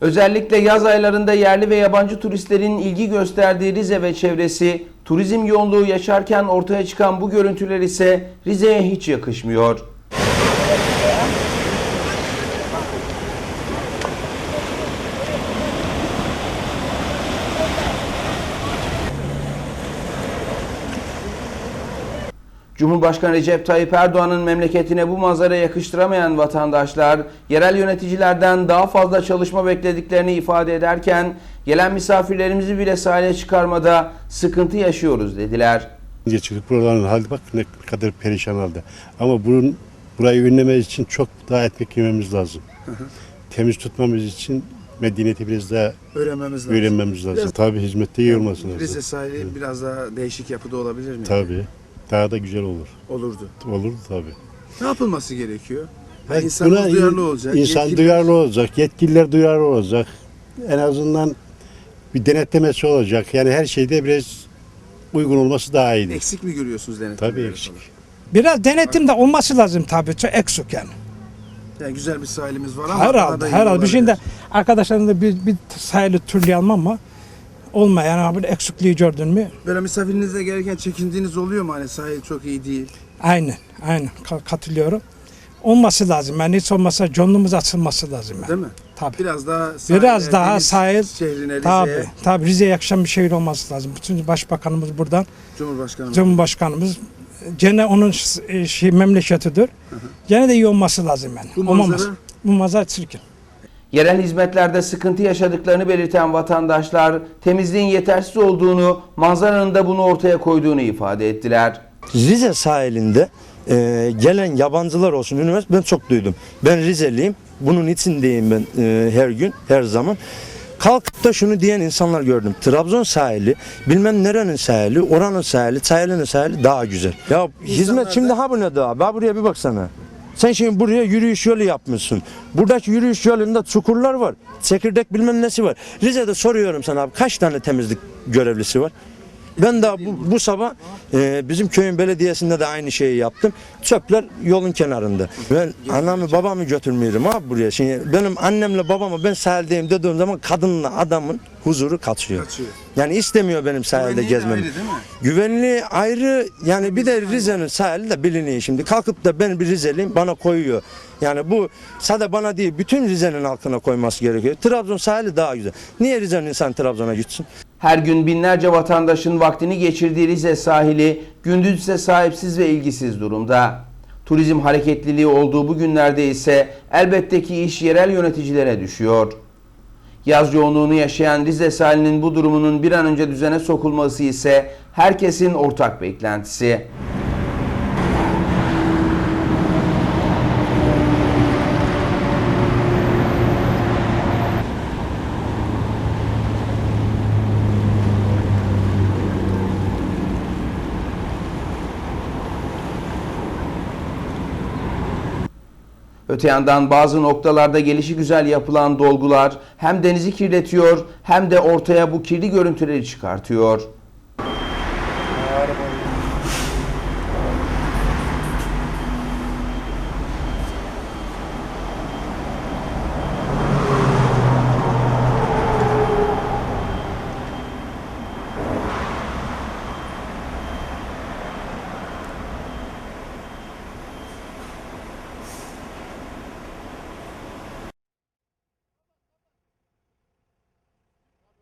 Özellikle yaz aylarında yerli ve yabancı turistlerin ilgi gösterdiği Rize ve çevresi, turizm yoğunluğu yaşarken ortaya çıkan bu görüntüler ise Rize'ye hiç yakışmıyor. Cumhurbaşkanı Recep Tayyip Erdoğan'ın memleketine bu manzara yakıştıramayan vatandaşlar, yerel yöneticilerden daha fazla çalışma beklediklerini ifade ederken, gelen misafirlerimizi bile sahile çıkarmada sıkıntı yaşıyoruz dediler. geçirdik. Buraların hali bak ne kadar perişan halde. Ama bunun burayı önlememiz için çok daha ekmek yememiz lazım. Temiz tutmamız için medeniyeti biraz daha öğrenmemiz lazım. öğrenmemiz lazım. Biraz- Tabii hizmette iyi olması lazım. Rize sahili biraz daha değişik yapıda olabilir mi? Tabii. Daha da güzel olur. Olurdu. Olur tabii. Ne yapılması gerekiyor? Yani İnsanlar buna duyarlı olacak. İnsan yetkililer- duyarlı olacak. Yetkililer duyarlı olacak. En azından bir denetlemesi olacak. Yani her şeyde biraz uygun olması daha iyidir. Eksik mi görüyorsunuz denetleri? Tabii eksik. Biraz denetim de olması lazım tabii. Çok eksik yani. Yani güzel bir sahilimiz var ama Herhalde, iyi herhalde. Bir şeyinde olabilir. arkadaşlarım da bir, bir sahili türlü ama olmayan yani bir eksikliği gördün mü? Böyle misafirinizle gelirken çekindiğiniz oluyor mu? Hani sahil çok iyi değil. Aynen, aynen Ka- katılıyorum. Olması lazım. Yani hiç olmasa canlımız açılması lazım. Yani. Değil mi? Tabii. Biraz daha sahile, Biraz daha deniz sahil, şehrine, Tabii, Rize'ye, tabii Rize'ye yakışan bir şehir olması lazım. Bütün başbakanımız buradan, Cumhurbaşkanı. Cumhurbaşkanımız gene onun ş- şey, memleketidir. Gene de iyi olması lazım yani. Bu Olmaması. manzara Bu manzara çirkin. Yerel hizmetlerde sıkıntı yaşadıklarını belirten vatandaşlar, temizliğin yetersiz olduğunu, manzaranın da bunu ortaya koyduğunu ifade ettiler. Rize sahilinde e, gelen yabancılar olsun üniversite ben çok duydum. Ben Rizeliyim. Bunun içindeyim ben e, her gün, her zaman. Kalkıp da şunu diyen insanlar gördüm. Trabzon sahili, bilmem nerenin sahili, oranın sahili, sahilinin sahili daha güzel. Ya hizmet şimdi ha bu ne daha? Ben buraya bir baksana. Sen şimdi buraya yürüyüş yolu yapmışsın. Buradaki yürüyüş yolunda çukurlar var. Çekirdek bilmem nesi var. Rize'de soruyorum sana abi kaç tane temizlik görevlisi var? Ben daha bu, bu sabah e, bizim köyün belediyesinde de aynı şeyi yaptım. Çöpler yolun kenarında. Ben anamı babamı götürmüyorum abi buraya. Şimdi benim annemle babamı ben sahildeyim dediğim zaman kadınla adamın huzuru kaçıyor. kaçıyor. Yani istemiyor benim sahilde Güvenliği de gezmemi. ayrı? Güvenliği ayrı yani bir de Rize'nin sahili de biliniyor şimdi. Kalkıp da ben bir Rizeliyim bana koyuyor. Yani bu sadece bana değil bütün Rize'nin halkına koyması gerekiyor. Trabzon sahili daha güzel. Niye Rize'nin insan Trabzon'a gitsin? Her gün binlerce vatandaşın vaktini geçirdiği Rize sahili gündüz ise sahipsiz ve ilgisiz durumda. Turizm hareketliliği olduğu bu günlerde ise elbette ki iş yerel yöneticilere düşüyor. Yaz yoğunluğunu yaşayan Rize sahilinin bu durumunun bir an önce düzene sokulması ise herkesin ortak beklentisi. Öte yandan bazı noktalarda gelişi güzel yapılan dolgular hem denizi kirletiyor hem de ortaya bu kirli görüntüleri çıkartıyor.